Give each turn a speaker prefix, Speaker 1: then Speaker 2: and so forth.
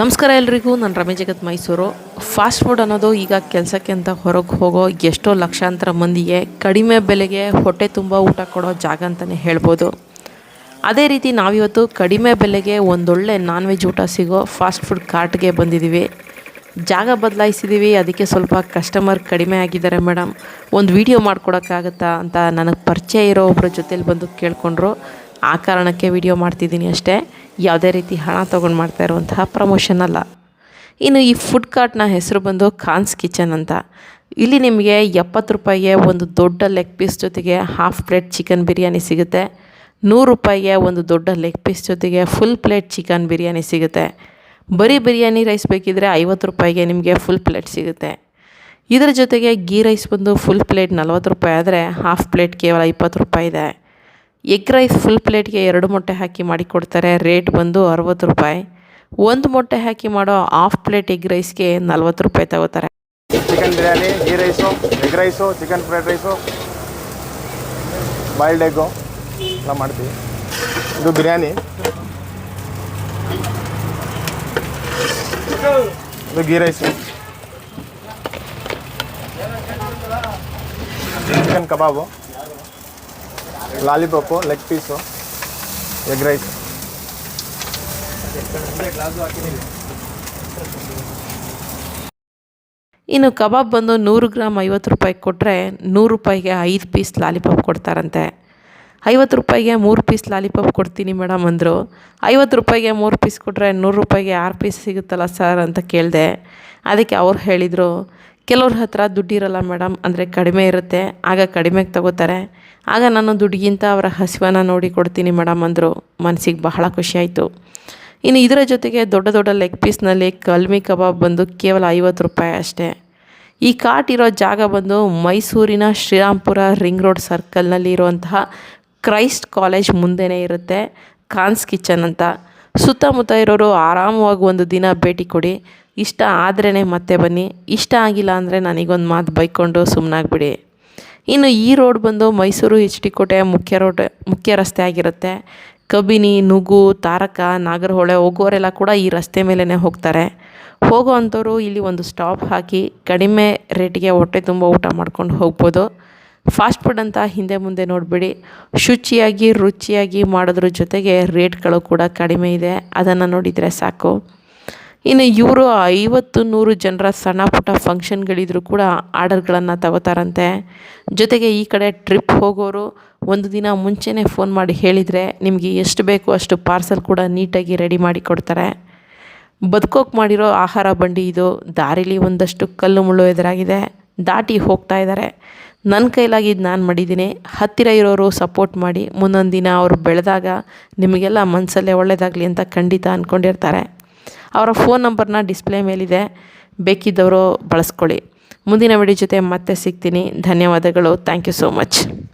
Speaker 1: ನಮಸ್ಕಾರ ಎಲ್ರಿಗೂ, ನಾನು ರಮೇಶ್ ಜಗತ್ ಮೈಸೂರು. ಫಾಸ್ಟ್ ಫುಡ್ ಅನ್ನೋದು ಈಗ ಕೆಲಸಕ್ಕೆ ಅಂತ ಹೊರಗೆ ಹೋಗೋ ಎಷ್ಟೋ ಲಕ್ಷಾಂತರ ಮಂದಿಗೆ ಕಡಿಮೆ ಬೆಲೆಗೆ ಹೊಟ್ಟೆ ತುಂಬ ಊಟ ಕೊಡೋ ಜಾಗ ಅಂತಲೇ ಹೇಳ್ಬೋದು. ಅದೇ ರೀತಿ ನಾವಿವತ್ತು ಕಡಿಮೆ ಬೆಲೆಗೆ ಒಂದೊಳ್ಳೆ ನಾನ್ ವೆಜ್ ಊಟ ಸಿಗೋ ಫಾಸ್ಟ್ ಫುಡ್ ಕಾರ್ಟ್ಗೆ ಬಂದಿದ್ದೀವಿ. ಜಾಗ ಬದಲಾಯಿಸಿದ್ದೀವಿ, ಅದಕ್ಕೆ ಸ್ವಲ್ಪ ಕಸ್ಟಮರ್ ಕಡಿಮೆ ಆಗಿದ್ದಾರೆ ಮೇಡಮ್. ಒಂದು ವೀಡಿಯೋ ಮಾಡ್ಕೊಡೋಕ್ಕಾಗತ್ತಾ ಅಂತ ನನಗೆ ಪರಿಚಯ ಇರೋ ಒಬ್ಬರ ಜೊತೇಲಿ ಬಂದು ಕೇಳಿಕೊಂಡ್ರು. ಆ ಕಾರಣಕ್ಕೆ ವಿಡಿಯೋ ಮಾಡ್ತಿದ್ದೀನಿ ಅಷ್ಟೇ. ಯಾವುದೇ ರೀತಿ ಹಣ ತೊಗೊಂಡು ಮಾಡ್ತಾ ಇರುವಂತಹ ಪ್ರಮೋಷನ್ ಅಲ್ಲ. ಇನ್ನು ಈ ಫುಡ್ ಕಾರ್ಟ್ನ ಹೆಸರು ಬಂದು ಖಾನ್ಸ್ ಕಿಚನ್ ಅಂತ. ಇಲ್ಲಿ ನಿಮಗೆ ಎಪ್ಪತ್ತು ರೂಪಾಯಿಗೆ ಒಂದು ದೊಡ್ಡ ಲೆಗ್ ಪೀಸ್ ಜೊತೆಗೆ ಹಾಫ್ ಪ್ಲೇಟ್ ಚಿಕನ್ ಬಿರಿಯಾನಿ ಸಿಗುತ್ತೆ. ನೂರು ರೂಪಾಯಿಗೆ ಒಂದು ದೊಡ್ಡ ಲೆಗ್ ಪೀಸ್ ಜೊತೆಗೆ ಫುಲ್ ಪ್ಲೇಟ್ ಚಿಕನ್ ಬಿರಿಯಾನಿ ಸಿಗುತ್ತೆ. ಬರೀ ಬಿರಿಯಾನಿ ರೈಸ್ ಬೇಕಿದ್ರೆ ಐವತ್ತು ರೂಪಾಯಿಗೆ ನಿಮಗೆ ಫುಲ್ ಪ್ಲೇಟ್ ಸಿಗುತ್ತೆ. ಇದರ ಜೊತೆಗೆ ಗೀ ರೈಸ್ ಬಂದು ಫುಲ್ ಪ್ಲೇಟ್ ನಲ್ವತ್ತು ರೂಪಾಯಿ ಆದರೆ ಹಾಫ್ ಪ್ಲೇಟ್ ಕೇವಲ ಇಪ್ಪತ್ತು ರೂಪಾಯಿ ಇದೆ. ಎಗ್ ರೈಸ್ ಫುಲ್ ಪ್ಲೇಟ್ಗೆ ಎರಡು ಮೊಟ್ಟೆ ಹಾಕಿ ಮಾಡಿಕೊಡ್ತಾರೆ ರೇಟ್ ಬಂದು ಅರವತ್ತು ರೂಪಾಯಿ. ಒಂದು ಮೊಟ್ಟೆ ಹಾಕಿ ಮಾಡೋ ಹಾಫ್ ಪ್ಲೇಟ್ ಎಗ್ ರೈಸ್ಗೆ ನಲ್ವತ್ತು ರೂಪಾಯಿ ತಗೋತಾರೆ.
Speaker 2: Chicken biryani ghee rice egg rice chicken fried rice boiled egg ಎಲ್ಲ ಮಾಡ್ತೀವಿ. ಇದು ಬಿರಿಯಾನಿ ಇದು ghee rice chicken kebab lollipop leg piece egg rice
Speaker 1: ಇನ್ನು ಕಬಾಬ್ ಬಂದು ನೂರು ಗ್ರಾಮ್ ಐವತ್ತು ರೂಪಾಯಿಗೆ ಕೊಟ್ಟರೆ ನೂರು ರೂಪಾಯಿಗೆ ಐದು ಪೀಸ್ ಲಾಲಿಪಾಪ್ ಕೊಡ್ತಾರಂತೆ. ಐವತ್ತು ರೂಪಾಯಿಗೆ ಮೂರು ಪೀಸ್ ಲಾಲಿಪಾಪ್ ಕೊಡ್ತೀನಿ ಮೇಡಮ್ ಅಂದರು. ಐವತ್ತು ರೂಪಾಯಿಗೆ ಮೂರು ಪೀಸ್ ಕೊಟ್ಟರೆ ನೂರು ರೂಪಾಯಿಗೆ ಆರು ಪೀಸ್ ಸಿಗುತ್ತಲ್ಲ ಸರ್ ಅಂತ ಕೇಳಿದೆ. ಅದಕ್ಕೆ ಅವ್ರು ಹೇಳಿದರು, ಕೆಲವ್ರ ಹತ್ರ ದುಡ್ಡಿರಲ್ಲ ಮೇಡಮ್, ಅಂದರೆ ಕಡಿಮೆ ಇರುತ್ತೆ, ಆಗ ಕಡಿಮೆಗೆ ತಗೋತಾರೆ. ಆಗ ನಾನು ದುಡ್ಗಿಂತ ಅವರ ಹಸಿವನ್ನು ನೋಡಿ ಕೊಡ್ತೀನಿ ಮೇಡಮ್ ಅಂದರು. ಮನಸ್ಸಿಗೆ ಬಹಳ ಖುಷಿಯಾಯಿತು ಇನ್ನು ಇದರ ಜೊತೆಗೆ ದೊಡ್ಡ ದೊಡ್ಡ ಲೆಗ್ ಪೀಸ್ನಲ್ಲಿ ಕಲ್ಮಿ ಕಬಾಬ್ ಬಂದು ಕೇವಲ ಐವತ್ತು ರೂಪಾಯಿ ಅಷ್ಟೇ. ಈ ಕಾಟ್ ಇರೋ ಜಾಗ ಬಂದು ಮೈಸೂರಿನ ಶ್ರೀರಾಮ್ಪುರ ರಿಂಗ್ ರೋಡ್ ಸರ್ಕಲ್ನಲ್ಲಿ ಇರುವಂತಹ ಕ್ರೈಸ್ಟ್ ಕಾಲೇಜ್ ಮುಂದೆನೇ ಇರುತ್ತೆ. ಕಾನ್ಸ್ ಕಿಚನ್ ಅಂತ. ಸುತ್ತಮುತ್ತ ಇರೋರು ಆರಾಮವಾಗಿ ಒಂದು ದಿನ ಭೇಟಿ ಕೊಡಿ. ಇಷ್ಟ ಆದ್ರೇ ಮತ್ತೆ ಬನ್ನಿ. ಇಷ್ಟ ಆಗಿಲ್ಲ ಅಂದರೆ ನನಗೊಂದು ಮಾತು ಬೈಕೊಂಡು ಸುಮ್ಮನಾಗ್ಬಿಡಿ ಇನ್ನು ಈ ರೋಡ್ ಬಂದು ಮೈಸೂರು ಎಚ್ ಡಿ ಕೋಟೆ ಮುಖ್ಯ ರೋಡ್, ಮುಖ್ಯ ರಸ್ತೆ ಆಗಿರುತ್ತೆ. ಕಬಿನಿ ನುಗು ತಾರಕ, ನಾಗರಹೊಳೆ ಹೋಗೋರೆಲ್ಲ ಕೂಡ ಈ ರಸ್ತೆ ಮೇಲೇ ಹೋಗ್ತಾರೆ. ಹೋಗೋ ಅಂಥವ್ರು ಇಲ್ಲಿ ಒಂದು ಸ್ಟಾಪ್ ಹಾಕಿ ಕಡಿಮೆ ರೇಟಿಗೆ ಹೊಟ್ಟೆ ತುಂಬ ಊಟ ಮಾಡ್ಕೊಂಡು ಹೋಗ್ಬೋದು. ಫಾಸ್ಟ್ ಫುಡ್ ಅಂತ ಹಿಂದೆ ಮುಂದೆ ನೋಡಿಬಿಡಿ. ಶುಚಿಯಾಗಿ, ರುಚಿಯಾಗಿ ಮಾಡೋದ್ರ ಜೊತೆಗೆ ರೇಟ್ಗಳು ಕೂಡ ಕಡಿಮೆ ಇದೆ. ಅದನ್ನು ನೋಡಿದರೆ ಸಾಕು. ಇನ್ನು ಇವರು ಐವತ್ತು ನೂರು ಜನರ ಸಣ್ಣ ಪುಟ್ಟ ಫಂಕ್ಷನ್ಗಳಿದ್ರು ಕೂಡ ಆರ್ಡರ್ಗಳನ್ನು ತಗೋತಾರಂತೆ. ಜೊತೆಗೆ ಈ ಕಡೆ ಟ್ರಿಪ್ ಹೋಗೋರು ಒಂದು ದಿನ ಮುಂಚೆನೇ ಫೋನ್ ಮಾಡಿ ಹೇಳಿದರೆ ನಿಮಗೆ ಎಷ್ಟು ಬೇಕು ಅಷ್ಟು ಪಾರ್ಸಲ್ ಕೂಡ ನೀಟಾಗಿ ರೆಡಿ ಮಾಡಿ ಕೊಡ್ತಾರೆ. ಬದುಕೋಕೆ ಮಾಡಿರೋ ಆಹಾರ ಬಂಡಿ ಇದು ದಾರಿಲಿ ಒಂದಷ್ಟು ಕಲ್ಲು ಮುಳ್ಳು ಎದುರಾಗಿದೆ. ದಾಟಿ ಹೋಗ್ತಾ ಇದ್ದಾರೆ. ನನ್ನ ಕೈಲಾಗಿದ್ದು ನಾನು ಮಾಡಿದ್ದೀನಿ. ಹತ್ತಿರ ಇರೋರು ಸಪೋರ್ಟ್ ಮಾಡಿ, ಮುಂದೊಂದು ದಿನ ಅವರು ಬೆಳೆದಾಗ ನಿಮಗೆಲ್ಲ ಮನಸ್ಸಲ್ಲೇ ಒಳ್ಳೆಯದಾಗಲಿ ಅಂತ ಖಂಡಿತ ಅಂದ್ಕೊಂಡಿರ್ತಾರೆ ಅವರ ಫೋನ್ ನಂಬರ್ನ ಡಿಸ್ಪ್ಲೇ ಮೇಲಿದೆ. ಬೇಕಿದ್ದವರು ಬಳಸ್ಕೊಳ್ಳಿ. ಮುಂದಿನ ವಿಡಿಯೋ ಜೊತೆ ಮತ್ತೆ ಸಿಗ್ತೀನಿ. ಧನ್ಯವಾದಗಳು. Thank you so much